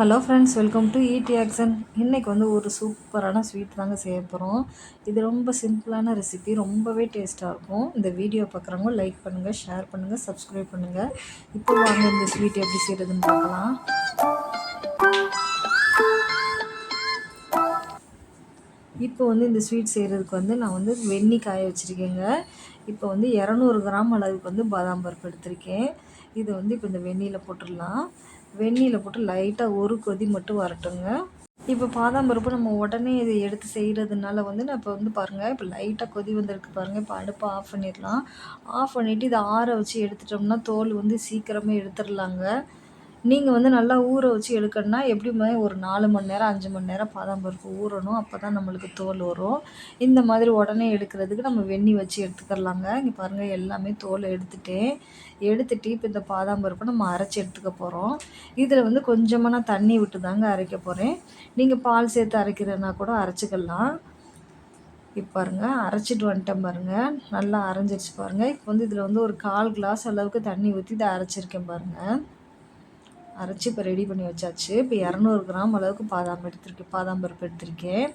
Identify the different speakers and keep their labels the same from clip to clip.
Speaker 1: Hello friends welcome to ED action இன்றைக்கி வந்து ஒரு சூப்பரான ஸ்வீட் தாங்க செய்ய போகிறோம் இது ரொம்ப சிம்பிளான ரெசிபி ரொம்பவே டேஸ்ட்டாக இருக்கும். இந்த வீடியோ பார்க்குறவங்க லைக் பண்ணுங்கள் ஷேர் பண்ணுங்கள் சப்ஸ்கிரைப் பண்ணுங்கள் இப்போ வாங்க இந்த ஸ்வீட் எப்படி செய்கிறதுன்னு பார்க்கலாம். இப்போ வந்து இந்த ஸ்வீட் செய்கிறதுக்கு வந்து நான் வந்து வெண்ணி காய வச்சுருக்கேங்க. இப்போ வந்து இரநூறு கிராம் அளவுக்கு வந்து பாதாம் பருப்பு எடுத்திருக்கேன். இதை வந்து இப்போ இந்த வெந்நியில் போட்டுடலாம். வெந்நீரில் போட்டு லைட்டாக ஒரு கொதி மட்டும் வரட்டுங்க. இப்போ பாதாம் பருப்பு நம்ம உடனே இதை எடுத்து செய்கிறதுனால வந்து நான் இப்போ வந்து பாருங்கள் இப்போ லைட்டாக கொதி வந்திருக்கு பாருங்கள் இப்போ அடுப்பை ஆஃப் பண்ணிடலாம். ஆஃப் பண்ணிவிட்டு இதை ஆற வச்சு எடுத்துட்டோம்னா தோல் வந்து சீக்கிரமே எடுத்துடலாங்க. நீங்கள் வந்து நல்லா ஊற வச்சு எடுக்கணும்னா எப்படி ஒரு நாலு மணி நேரம் அஞ்சு மணி நேரம் பாதாம் பருப்பு ஊறணும். அப்போ தான் நம்மளுக்கு தோல் வரும். இந்த மாதிரி உடனே எடுக்கிறதுக்கு நம்ம வெந்நி வச்சு எடுத்துக்கிறலாங்க இங்கே பாருங்கள் எல்லாமே தோலை எடுத்துகிட்டேன் எடுத்துகிட்டு இப்போ இந்த பாதாம் பருப்பை நம்ம அரைச்சி எடுத்துக்க போகிறோம் இதில் வந்து கொஞ்சமாக நான் தண்ணி விட்டு தாங்க அரைக்க போகிறேன் நீங்கள் பால் சேர்த்து அரைக்கிறதுனா கூட அரைச்சிக்கலாம். இப்போ பாருங்கள் அரைச்சிட்டு வந்துட்டேன் பாருங்கள் நல்லா அரைஞ்சிருச்சு பாருங்கள் இப்போ வந்து இதில் வந்து ஒரு கால் கிளாஸ் அளவுக்கு தண்ணி ஊற்றி இதை அரைச்சிருக்கேன் பாருங்கள் அரைச்சி இப்போ ரெடி பண்ணி வச்சாச்சு. இப்போ இரநூறு கிராம் அளவுக்கு பாதாம் எடுத்திருக்கேன். பாதாம் பருப்பு எடுத்திருக்கேன்.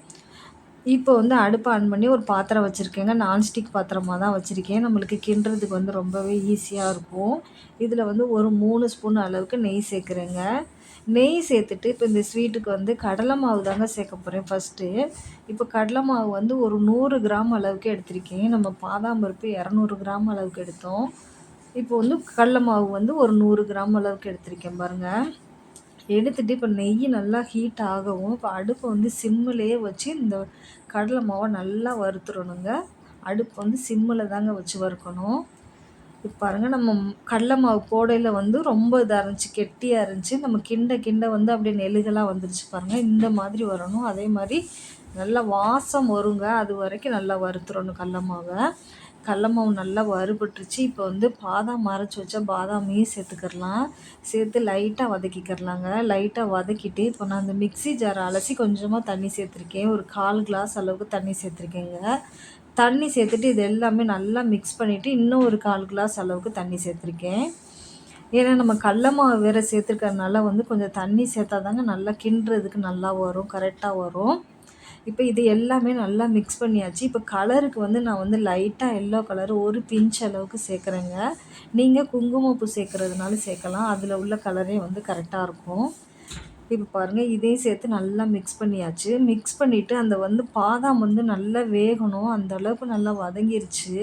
Speaker 1: இப்போ வந்து அடுப்பை ஆன் பண்ணி ஒரு பாத்திரம் வச்சுருக்கேங்க. நான்ஸ்டிக் பாத்திரமாக தான் வச்சுருக்கேன். நம்மளுக்கு கிண்டுறதுக்கு வந்து ரொம்பவே ஈஸியாக இருக்கும். இதில் வந்து ஒரு மூணு ஸ்பூன் அளவுக்கு நெய் சேர்க்குறேங்க. நெய் சேர்த்துட்டு இப்போ இந்த ஸ்வீட்டுக்கு வந்து கடலை மாவு தாங்க சேர்க்க போகிறேன் ஃபஸ்ட்டு இப்போ கடலை மாவு வந்து ஒரு நூறு கிராம் அளவுக்கு எடுத்திருக்கேன். நம்ம பாதாம் பருப்பு இரநூறு கிராம் அளவுக்கு எடுத்தோம். இப்போ வந்து கடல மாவு வந்து ஒரு நூறு கிராம் அளவுக்கு எடுத்திருக்கேன் பாருங்கள் எடுத்துகிட்டு இப்போ நெய் நல்லா ஹீட் ஆகவும் இப்போ அடுப்பை வந்து சிம்மிலேயே வச்சு இந்த கடலை மாவை நல்லா வறுத்துடணுங்க அடுப்பு வந்து சிம்மில் தாங்க வச்சு வறுக்கணும். இப்போ பாருங்கள் நம்ம கடலை மாவு போடையில் வந்து ரொம்ப இதாக இருந்துச்சு கெட்டியாக இருந்துச்சு நம்ம கிண்ட கிண்ட வந்து அப்படியே நெலுகளாக வந்துருச்சு பாருங்கள் இந்த மாதிரி வரணும். அதே மாதிரி நல்லா வாசம் வருங்க. அது வரைக்கும் நல்லா வறுத்துடணும் கடல மாவை. கடல மாவு நல்லா வறுபட்டுருச்சு. இப்போ வந்து பாதாம் அரைச்சி வச்சா பாதாமையும் சேர்த்துக்கிறலாம். சேர்த்து லைட்டாக வதக்கிக்கிறலாங்க. லைட்டாக வதக்கிட்டு இப்போ நான் அந்த மிக்சி ஜாரை அலசி கொஞ்சமாக தண்ணி சேர்த்துருக்கேன். ஒரு கால் கிளாஸ் அளவுக்கு தண்ணி சேர்த்துருக்கேங்க. தண்ணி சேர்த்துட்டு இது எல்லாமே நல்லா மிக்ஸ் பண்ணிவிட்டு இன்னும் ஒரு கால் கிளாஸ் அளவுக்கு தண்ணி சேர்த்துருக்கேன். ஏன்னா நம்ம கடல மாவு வேறு சேர்த்துருக்கறனால வந்து கொஞ்சம் தண்ணி சேர்த்தா தாங்க நல்லா கிண்டுறதுக்கு நல்லா வரும். கரெக்டாக வரும். இப்போ இது எல்லாமே நல்லா மிக்ஸ் பண்ணியாச்சு. இப்போ கலருக்கு வந்து நான் வந்து லைட்டாக எல்லோ கலர் ஒரு பிஞ்ச் அளவுக்கு சேர்க்குறேங்க. நீங்கள் குங்குமப்பூ சேர்க்குறதுனால சேர்க்கலாம். அதில் உள்ள கலரே வந்து கரெக்டாக இருக்கும். இப்போ பாருங்கள் இதையும் சேர்த்து நல்லா மிக்ஸ் பண்ணியாச்சு. மிக்ஸ் பண்ணிவிட்டு அந்த வந்து பாதாம் வந்து நல்லா வேகணும். அந்த அளவுக்கு நல்லா வதங்கிருச்சு.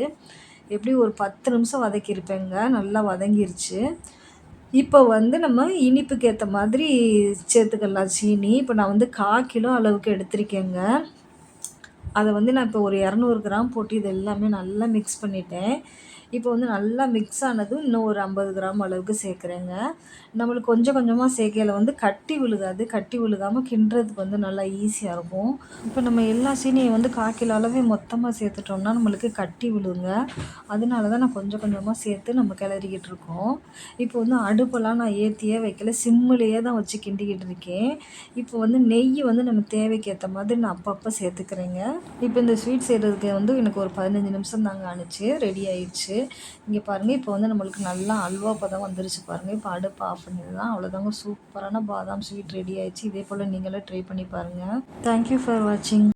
Speaker 1: எப்படி ஒரு பத்து நிமிஷம் வதக்கியிருப்பேங்க. நல்லா வதங்கிருச்சு. இப்போ வந்து நம்ம இனிப்புக்கு ஏற்ற மாதிரி சேர்த்துக்கலாம். சீனி. இப்போ நான் வந்து கால் கிலோ அளவுக்கு எடுத்திருக்கேங்க. அதை வந்து நான் இப்போ ஒரு இரநூறு கிராம் போட்டு இது எல்லாமே நல்லா மிக்ஸ் பண்ணிட்டேன். இப்போ வந்து நல்லா மிக்ஸ் ஆனதும் இன்னும் ஒரு ஐம்பது கிராம் அளவுக்கு சேர்க்குறேங்க. நம்மளுக்கு கொஞ்சம் கொஞ்சமாக சேர்க்கையில் வந்து கட்டி விழுகாது. கட்டி விழுகாமல் கிண்டுறதுக்கு வந்து நல்லா ஈஸியாக இருக்கும். இப்போ நம்ம எல்லா சீனியும் வந்து காக்கில் அளவே மொத்தமாக சேர்த்துட்டோம்னா நம்மளுக்கு கட்டி விழுங்க. அதனால தான் நான் கொஞ்சம் கொஞ்சமாக சேர்த்து நம்ம கிளறிக்கிட்டு இருக்கோம். இப்போ வந்து அடுப்பெல்லாம் நான் ஏற்றியே வைக்கல. சிம்மிலேயே தான் வச்சு கிண்டிக்கிட்டு இருக்கேன். இப்போ வந்து நெய் வந்து நம்ம தேவைக்கு ஏற்ற மாதிரி நான் அப்பப்போ சேர்த்துக்கிறேங்க. இப்போ இந்த ஸ்வீட் செய்கிறதுக்கு வந்து எனக்கு ஒரு பதினஞ்சு நிமிஷம் தாங்க அனுச்சு ரெடி ஆயிடுச்சு. இங்கே பாருங்கள் இப்போ வந்து நம்மளுக்கு நல்லா அல்வா பதம் வந்துருச்சு பாருங்கள் இப்போ அடுப்பு ஆஃப் பண்ணிடலாம். அவ்வளோதாங்க சூப்பரான பாதாம் ஸ்வீட் ரெடி ஆயிடுச்சு. இதே போல் நீங்களே ட்ரை பண்ணி பாருங்கள் தேங்க்யூ ஃபார் வாட்சிங்